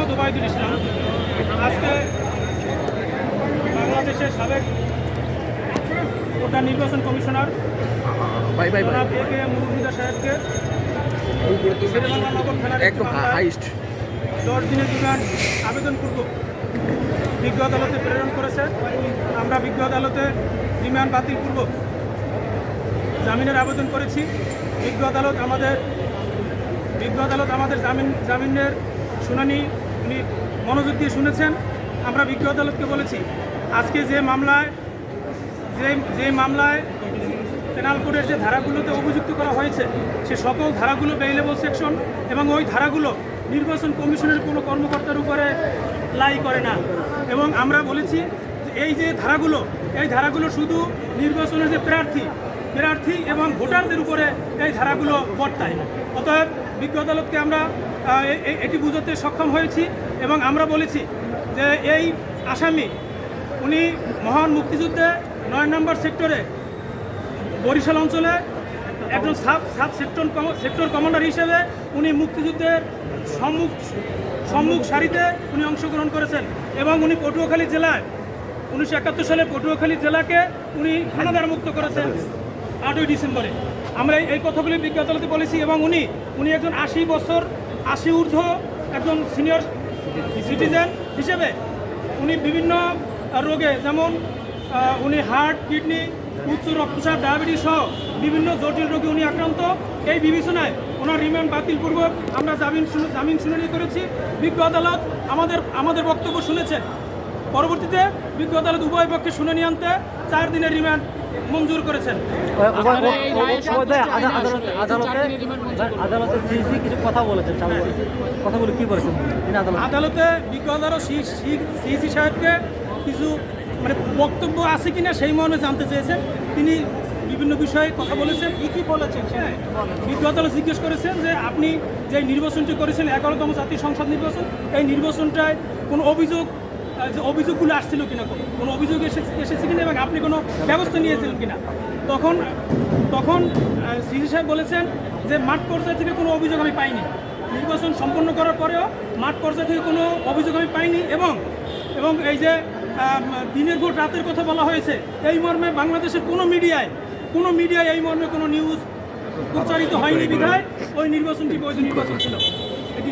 মোহাম্মদ ওবায়দুল ইসলাম। আজকে বাংলাদেশের সাবেক প্রধান নির্বাচন কমিশনার এ কে মুরুবিদা সাহেবকে একদম হাইস্ট দশ দিনের রিমান্ড আবেদনপূর্বক বিজ্ঞ আদালতে প্রেরণ করেছে। আমরা বিজ্ঞ আদালতে রিমান্ড বাতিলপূর্বক জামিনের আবেদন করেছি। বিজ্ঞ আদালত আমাদের বিজ্ঞ আদালত আমাদের জামিন জামিনের শুনানি উনি মনোযোগ দিয়ে শুনেছেন, আমরা বিজ্ঞ আদালতকে বলেছি, আজকে যে মামলায়, যে যে মামলায় পেনাল কোডের যে ধারাগুলোতে অভিযুক্ত করা হয়েছে, সে সকল ধারাগুলো বেইলেবল সেকশন এবং ওই ধারাগুলো নির্বাচন কমিশনের কোনো কর্মকর্তার উপরে লাই করে না। এবং আমরা বলেছি এই যে ধারাগুলো, এই ধারাগুলো শুধু নির্বাচনের যে প্রার্থী প্রার্থী এবং ভোটারদের উপরে এই ধারাগুলো বর্তায়। অতএব বিজ্ঞ আদালতকে আমরা এটি বুঝতে সক্ষম হয়েছি এবং আমরা বলেছি যে এই আসামি, উনি মহান মুক্তিযুদ্ধে নয় নম্বর সেক্টরে, বরিশাল অঞ্চলে একজন sub sub sector sector commander হিসেবে উনি মুক্তিযুদ্ধের সম্মুখ সম্মুখ সারিতে উনি অংশগ্রহণ করেছেন এবং উনি পটুয়াখালী জেলায়, উনিশশো একাত্তর সালে পটুয়াখালী জেলাকে উনি হানাদার মুক্ত করেছেন আটই ডিসেম্বরে। আমরা এই- কথাগুলি বিজ্ঞ বলেছি এবং উনি উনি একজন আশি বছর আশি ঊর্ধ্ব একজন সিনিয়র সিটিজেন হিসেবে উনি বিভিন্ন রোগে যেমন উনি হার্ট, কিডনি, উচ্চ রক্তচাপ, ডায়াবেটিস সহ বিভিন্ন জটিল রোগে উনি আক্রান্ত। এই বিবেচনায় ওনার রিমান্ড বাতিলপূর্বক আমরা জামিন জামিন শুনানি করেছি। বিজ্ঞ আদালত আমাদের আমাদের বক্তব্য শুনেছেন। পরবর্তীতে বিজ্ঞ আদালত উভয় পক্ষে শুনানি আনতে চার দিনের রিমান্ড মঞ্জুর করেছেন। আদালতে আদালতে সিসি কিছু কথা বলেছেন কথাগুলো কি বলেছেন আদালতে আদালত সিসি সাহেবকে কিছু মানে বক্তব্য আছে কিনা সেই মর্মে জানতে চেয়েছেন। তিনি বিভিন্ন বিষয়ে কথা বলেছেন। কি কি বলেছেন বিজ্ঞ আদালত জিজ্ঞেস করেছেন যে আপনি যে নির্বাচনটি করেছেন এগারোতম জাতীয় সংসদ নির্বাচন এই নির্বাচনটায় কোনো অভিযোগ যে অভিযোগগুলো আসছিল কিনা কোনো কোনো অভিযোগ এসে এসেছে কিনা এবং আপনি কোনো ব্যবস্থা নিয়েছিলেন কিনা? তখন তখন সিসি সাহেব বলেছেন যে মাঠ পর্যায় থেকে কোনো অভিযোগ আমি পাইনি। নির্বাচন সম্পন্ন করার পরেও মাঠ পর্যায় থেকে কোনো অভিযোগ আমি পাইনি এবং এবং এই যে দিনের ভোট রাতের কথা বলা হয়েছে, এই মর্মে বাংলাদেশের কোনো মিডিয়ায় কোনো মিডিয়ায় এই মর্মে কোনো নিউজ প্রচারিত হয়নি বিধায় ওই নির্বাচনটি বৈধ নির্বাচন ছিল। এটি